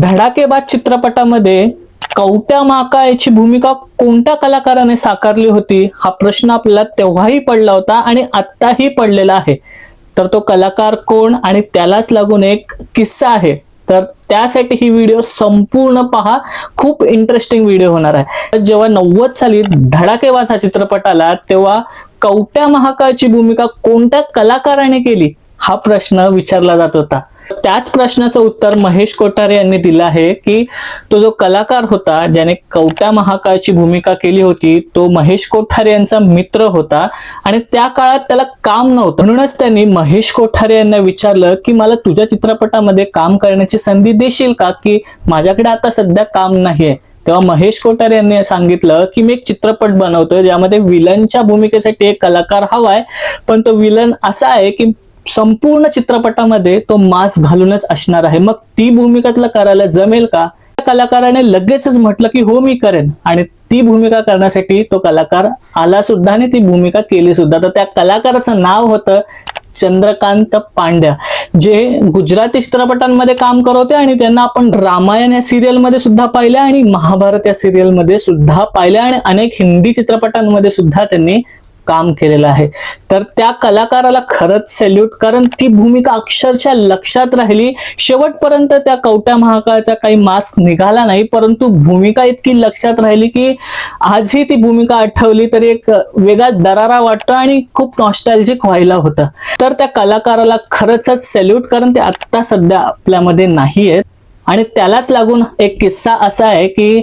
धडाकेबाज चित्रपटामध्ये कवट्या माका याची भूमिका कोणत्या कलाकाराने साकारली होती हा प्रश्न आपल्याला तेव्हाही पडला होता आणि आत्ताही पडलेला आहे. तर तो कलाकार कोण आणि त्यालाच लागून एक किस्सा आहे. तर त्यासाठी ही व्हिडिओ संपूर्ण पहा. खूप इंटरेस्टिंग व्हिडिओ होणार आहे. जेव्हा नव्वद साली धडाकेबाज हा चित्रपट आला तेव्हा कवट्या महाकाळची भूमिका कोणत्या कलाकाराने केली? हा प्रश्न विचारला जात होता. त्याच प्रश्नाचं उत्तर महेश कोठारे यांनी दिलं आहे की तो जो कलाकार होता ज्याने कवट्या महाकाळची भूमिका केली होती तो महेश कोठारे यांचा मित्र होता आणि त्या काळात त्याला काम नव्हतं. म्हणूनच त्यांनी महेश कोठारे यांना विचारलं की मला तुझ्या चित्रपटामध्ये काम करण्याची संधी देशील का? की माझ्याकडे आता सध्या काम नाहीये. तेव्हा महेश कोठारे यांनी सांगितलं की मी एक चित्रपट बनवतोय ज्यामध्ये विलनच्या भूमिकेसाठी एक कलाकार हवाय पण तो विलन असा आहे की संपूर्ण चित्रपटामध्ये तो मास्क घालूनच असणार आहे. मग ती भूमिका करायला जमेल का? त्या कलाकाराने लगेचच म्हटलं की हो मी करेन. आणि ती भूमिका करण्यासाठी तो कलाकार आला सुद्धा आणि ती भूमिका केली सुद्धा. तर त्या कलाकाराचं नाव होतं चंद्रकांत पांड्या जे गुजराती चित्रपटांमध्ये काम करत होते आणि त्यांना आपण रामायण या सिरियलमध्ये सुद्धा पाहिलं आणि महाभारत या सिरियलमध्ये सुद्धा पाहिलं आणि अनेक हिंदी चित्रपटांमध्ये सुद्धा त्यांनी काम केलेलं आहे. तर त्या कलाकाराला खरंच सॅल्यूट कारण ती भूमिका अक्षरशः लक्षात राहिली. शेवटपर्यंत त्या कवट्या महाकाळचा काही मास्क निघाला नाही परंतु भूमिका इतकी लक्षात राहिली की आजही ती भूमिका आठवली तरी एक वेगळा दरारा वाटतो आणि खूप नॉस्टॅल्जिक व्हायला होतं. तर त्या कलाकाराला खरंच सॅल्यूट कारण ते आत्ता सध्या आपल्यामध्ये नाही आहेत आणि त्यालाच लागून एक किस्सा असा आहे की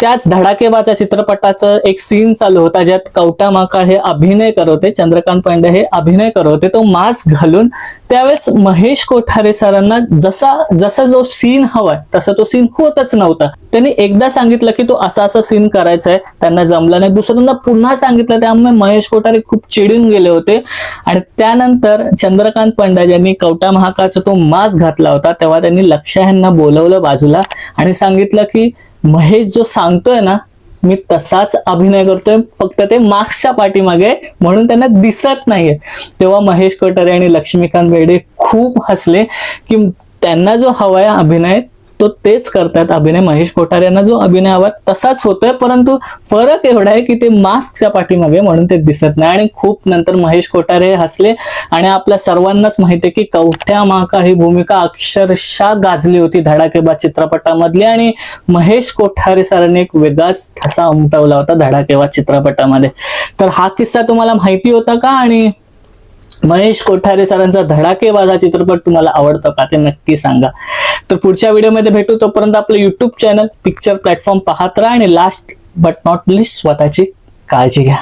त्याच धडाकेबाजा चित्रपटाचं एक सीन चालू होता ज्यात कवटा माकाळ हे अभिनय करत होते चंद्रकांत पांडे हे अभिनय करत होते. तो मास्क घालून त्यावेळेस महेश कोठारे सरांना जसा जसा जो सीन हवाय तसा तो सीन होतच नव्हता. त्यांनी एकदा सांगितलं की तो असा असा सीन करायचा आहे त्यांना जमला नाही. दुसऱ्यांदा पुन्हा सांगितलं त्यामुळे महेश कोठारे खूप चिडून गेले होते. आणि त्यानंतर चंद्रकांत पांडे ज्यांनी कवटा महाकाळचा तो मास्क घातला होता तेव्हा त्यांनी लक्ष यांना बोलवलं बाजूला आणि सांगितलं की महेश जो सांगतोय ना मी तसाच अभिनय करतोय फक्त ते मार्क्सच्या पाठीमागे म्हणून त्यांना दिसत नाहीये. तेव्हा महेश कोठारे आणि लक्ष्मीकांत बेर्डे खूप हसले की त्यांना जो हवाय अभिनय तो तेच करतात अभिनय. महेश कोठारे यांना जो अभिनय हवा तसाच होतोय परंतु फरक एवढा आहे की ते मास्कच्या पाठीमागे म्हणून ते दिसत नाही. आणि खूप नंतर महेश कोठारे हसले आणि आपल्या सर्वांनाच माहिती आहे की कवठ्या माका ही भूमिका अक्षरशः गाजली होती धडाकेबाज चित्रपटामधली. आणि महेश कोठारे सरांनी एक वेगळाच ठसा उमटवला होता धडाकेबाज चित्रपटामध्ये. तर हा किस्सा तुम्हाला माहिती होता का? आणि महेश कोठारे सरांचा धडाकेबाज हा चित्रपट तुम्हाला आवडतो का? ते नक्की सांगा. तर पुढच्या व्हिडिओमध्ये भेटू. तोपर्यंत आपलं युट्यूब चॅनल पिक्चर प्लॅटफॉर्म पाहत राहा आणि लास्ट बट नॉट लिस्ट स्वतःची काळजी घ्या.